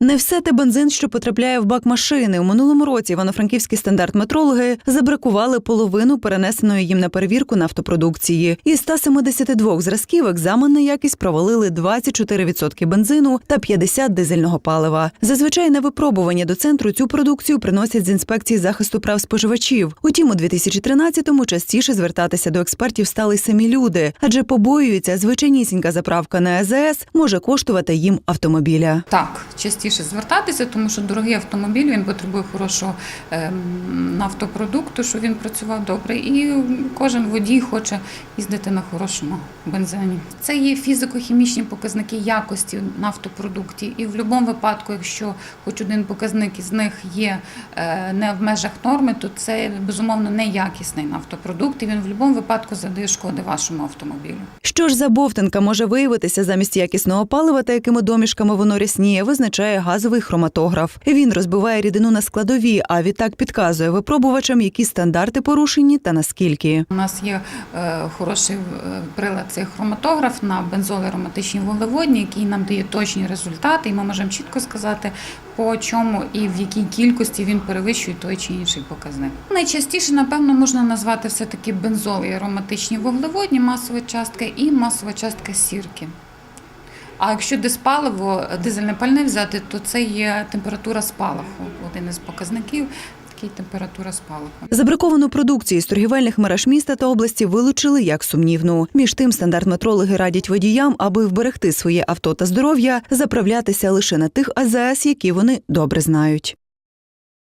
Не все те бензин, що потрапляє в бак машини. У минулому році івано-франківські стандарт-метрологи забракували половину перенесеної їм на перевірку нафтопродукції. Із 172 зразків екзамен на якість провалили 24% бензину та 50 дизельного палива. Зазвичай на випробування до центру цю продукцію приносять з інспекції захисту прав споживачів. Утім, у 2013-му частіше звертатися до експертів стали й самі люди, адже побоюються, звичайнісінька заправка на АЗС може коштувати їм автомобіля. Так, частіше звертатися, тому що дорогий автомобіль він потребує хорошого ем, нафтопродукту, щоб він працював добре. І кожен водій хоче їздити на хорошому бензині. Це є фізико-хімічні показники якості нафтопродуктів. І в будь-якому випадку, якщо хоч один показник із них є е, не в межах норми, то це безумовно неякісний нафтопродукт, і він в будь-якому випадку завдає шкоди вашому автомобілю. Що ж за бовтанка може виявитися замість якісного палива та якими домішками воно рясніє, визначає газовий хроматограф. Він розбиває рідину на складові, а відтак підказує випробувачам, які стандарти порушені та наскільки. У нас є е, хороший е, прилад цей хроматограф на бензолеароматичні вуглеводні, який нам дає точні результати, і ми можемо чітко сказати, по чому і в якій кількості він перевищує той чи інший показник. Найчастіше, напевно, можна назвати все-таки бензол і ароматичні вуглеводні, масова частка і масова частка сірки. А якщо диспаливо, дизельне пальне взяти, то це є температура спалаху. Один із показників такий температура спалаху. Забраковану продукцію з торгівельних мереж міста та області вилучили як сумнівну. Між тим, стандарт-метрологи радять водіям, аби вберегти своє авто та здоров'я, заправлятися лише на тих АЗС, які вони добре знають.